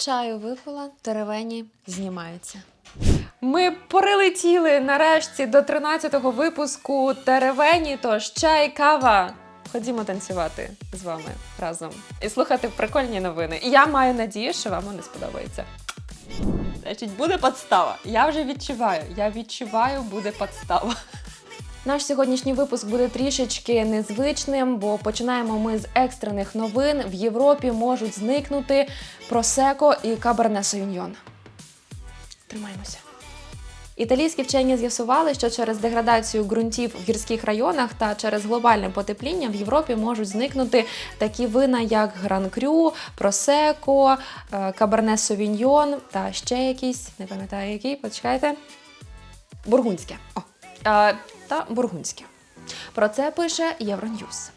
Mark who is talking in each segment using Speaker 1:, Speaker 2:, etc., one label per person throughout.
Speaker 1: Чаю випила, теревені знімаються.
Speaker 2: Ми прилетіли нарешті до 13-го випуску Теревені, тож чай, кава. Ходімо танцювати з вами разом і слухати прикольні новини. І я маю надію, що вам вони сподобаються. Значить, буде подстава. Я вже відчуваю. Я відчуваю, буде подстава. Наш сьогоднішній випуск буде трішечки незвичним, бо починаємо ми з екстрених новин. В Європі можуть зникнути просеко і каберне Савіньйон. Тримаємося. Італійські вчені з'ясували, що через деградацію ґрунтів в гірських районах та через глобальне потепління в Європі можуть зникнути такі вина, як гран-крю, просеко, каберне совіньйон та ще якісь, не пам'ятаю який, почекайте. Бургундське. О, та бургундське. Про це пише Євроньюз.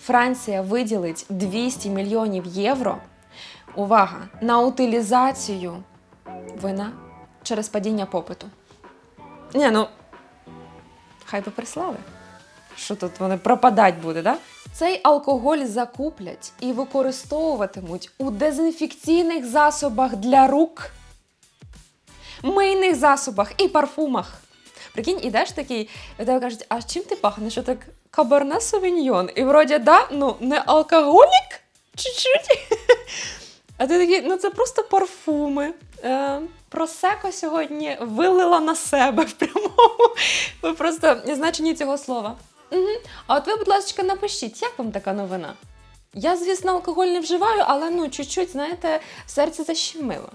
Speaker 2: Франція виділить 200 мільйонів євро. Увага! На утилізацію вина через падіння попиту. Ні, ну хай би прислали. Що тут вони пропадать буде, да? Цей алкоголь закуплять і використовуватимуть у дезінфекційних засобах для рук, мийних засобах і парфумах. Прикинь, ідеш такий, і тебе кажуть, а чим ти пахнеш? Що так каберне совіньйон? І вроді, да, ну не алкоголік? Чуть-чуть. А ти такий, ну це просто парфуми. Е, просеко сьогодні вилила на себе в прямому ви просто значенні цього слова. Угу. А от ви, будь ласка, напишіть, як вам така новина? Я, звісно, алкоголь не вживаю, але ну чуть-чуть, знаєте, серце защемило.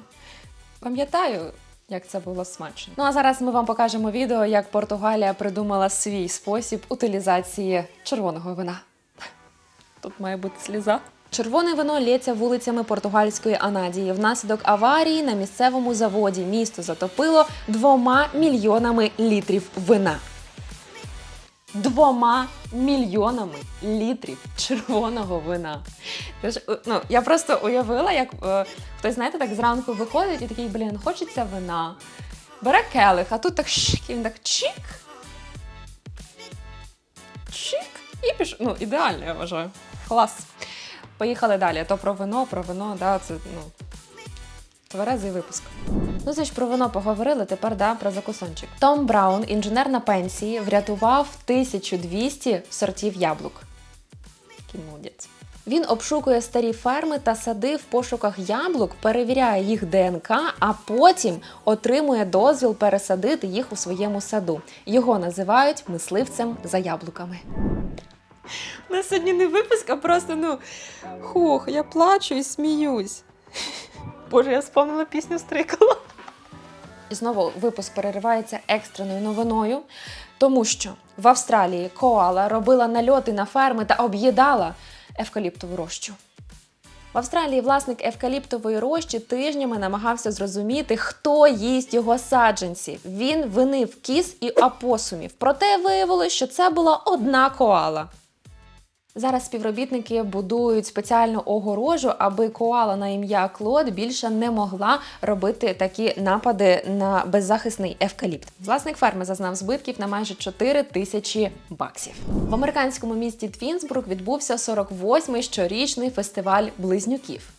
Speaker 2: Пам'ятаю, як це було смачно. Ну а зараз ми вам покажемо відео, як Португалія придумала свій спосіб утилізації червоного вина. Тут має бути сліза. Червоне вино лється вулицями португальської Анадії. Внаслідок аварії на місцевому заводі місто затопило двома мільйонами літрів вина. Двома мільйонами літрів червоного вина. Тож, е, ну, я просто уявила, як е, хтось, знаєте, так зранку виходить і такий, блін, хочеться вина. Бере келих, а тут так шик, і він так чик. Чик. І пішов. Ну, ідеально, я вважаю. Клас. Поїхали далі. То про вино, про вино, да, це ну, тверезий випуск. Ну, це ж про вино поговорили, тепер да, про закусончик. Том Браун, інженер на пенсії, врятував 1200 сортів яблук. Молодець. Він обшукує старі ферми та сади в пошуках яблук, перевіряє їх ДНК, а потім отримує дозвіл пересадити їх у своєму саду. Його називають мисливцем за яблуками. У нас сьогодні не випуск, а просто ну хух, я плачу і сміюсь. Боже, я спомнила пісню Стрикала. І знову випуск переривається екстреною новиною, тому що в Австралії коала робила нальоти на ферми та об'їдала евкаліптову рощу. В Австралії власник евкаліптової рощі тижнями намагався зрозуміти, хто їсть його саджанці. Він винив кіз і апосумів. Проте виявилось, що це була одна коала. Зараз співробітники будують спеціальну огорожу, аби коала на ім'я Клод більше не могла робити такі напади на беззахисний евкаліпт. Власник ферми зазнав збитків на майже 4 тисячі баксів. В американському місті Твінсбург відбувся 48-й щорічний фестиваль близнюків.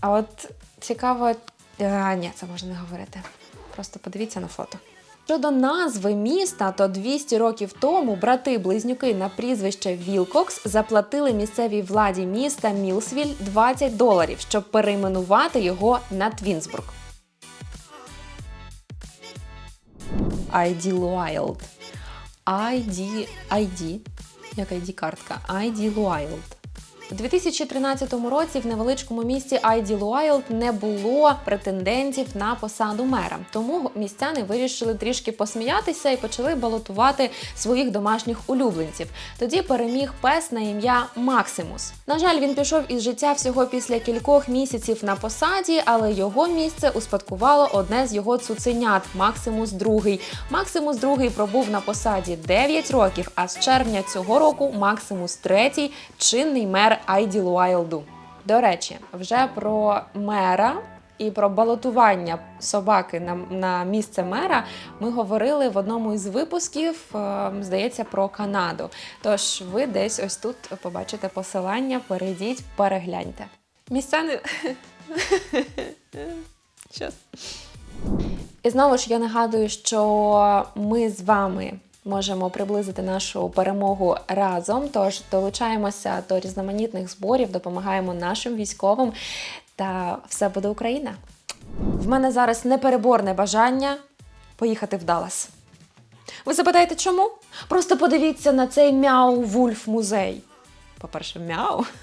Speaker 2: А от цікаво, а, ні, це можна не говорити. Просто подивіться на фото. Щодо назви міста, то 200 років тому брати-близнюки на прізвище Вілкокс заплатили місцевій владі міста Мілсвіль 20 доларів, щоб перейменувати його на Твінсбург. ID Wild. ID, ID, як ID-картка, ID Wild. У 2013 році в невеличкому місті Айділуайлд не було претендентів на посаду мера. Тому містяни вирішили трішки посміятися і почали балотувати своїх домашніх улюбленців. Тоді переміг пес на ім'я Максимус. На жаль, він пішов із життя всього після кількох місяців на посаді, але його місце успадкувало одне з його цуценят Максимус II. Максимус II пробув на посаді 9 років, а з червня цього року Максимус III – чинний мер Айділуайлду. До речі, вже про мера і про балотування собаки на, на місце мера ми говорили в одному із випусків, е, здається, про Канаду. Тож ви десь ось тут побачите посилання, перейдіть, перегляньте. Містяни. І знову ж я нагадую, що ми з вами можемо приблизити нашу перемогу разом. Тож долучаємося до різноманітних зборів, допомагаємо нашим військовим. Та все буде Україна. В мене зараз непереборне бажання поїхати в Даллас. Ви запитаєте, чому? Просто подивіться на цей мяу Вульф музей. По-перше, мяу.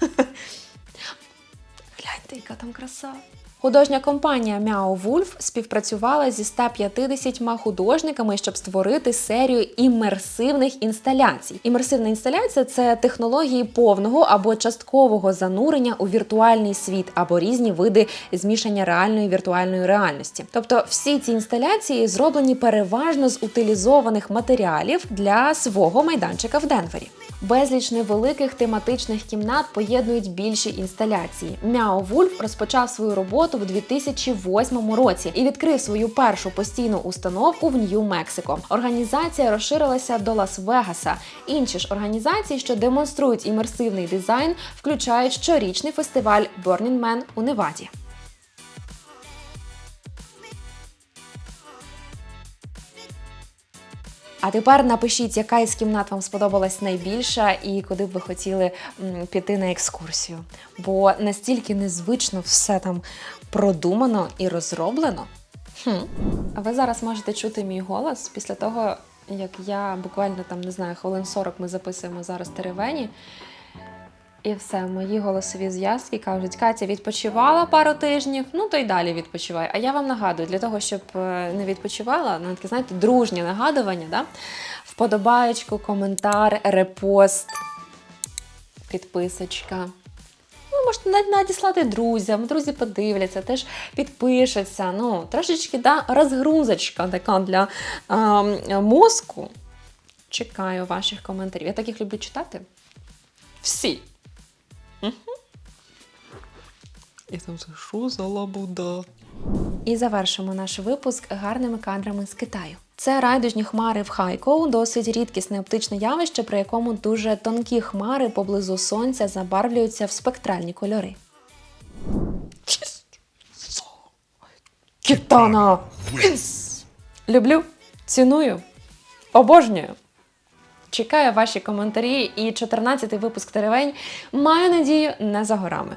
Speaker 2: Гляньте, яка там краса. Художня компанія Мяо Вульф співпрацювала зі 150 художниками, щоб створити серію імерсивних інсталяцій. Імерсивна інсталяція це технології повного або часткового занурення у віртуальний світ або різні види змішання реальної і віртуальної реальності. Тобто, всі ці інсталяції зроблені переважно з утилізованих матеріалів для свого майданчика в Денвері. Безліч невеликих тематичних кімнат поєднують більші інсталяції. Мяо Вульф розпочав свою роботу в 2008 році і відкрив свою першу постійну установку в Нью-Мексико. Організація розширилася до Лас-Вегаса. Інші ж організації, що демонструють імерсивний дизайн, включають щорічний фестиваль Burning Man у Неваді. А тепер напишіть, яка із кімнат вам сподобалась найбільша і куди б ви хотіли піти на екскурсію. Бо настільки незвично все там продумано і розроблено. Хм. Ви зараз можете чути мій голос після того, як я буквально там не знаю, хвилин 40 ми записуємо зараз теревені. І все, мої голосові зв'язки кажуть, Катя відпочивала пару тижнів, ну то й далі відпочивай. А я вам нагадую, для того, щоб е, не відпочивала, ну таке, знаєте, дружнє нагадування, да? вподобаєчку, коментар, репост, підписочка. Ви можете надіслати друзям, друзі подивляться, теж підпишуться. Ну, трошечки да, розгрузочка така для е, мозку. Чекаю ваших коментарів. Я таких люблю читати. Всі.
Speaker 3: І там це що за лабуда?
Speaker 2: І завершимо наш випуск гарними кадрами з Китаю. Це райдужні хмари в Хайкоу, досить рідкісне оптичне явище, при якому дуже тонкі хмари поблизу сонця забарвлюються в спектральні кольори. Кітана! Люблю, ціную, обожнюю. Чекаю ваші коментарі і 14-й випуск Теревень. Маю надію не за горами.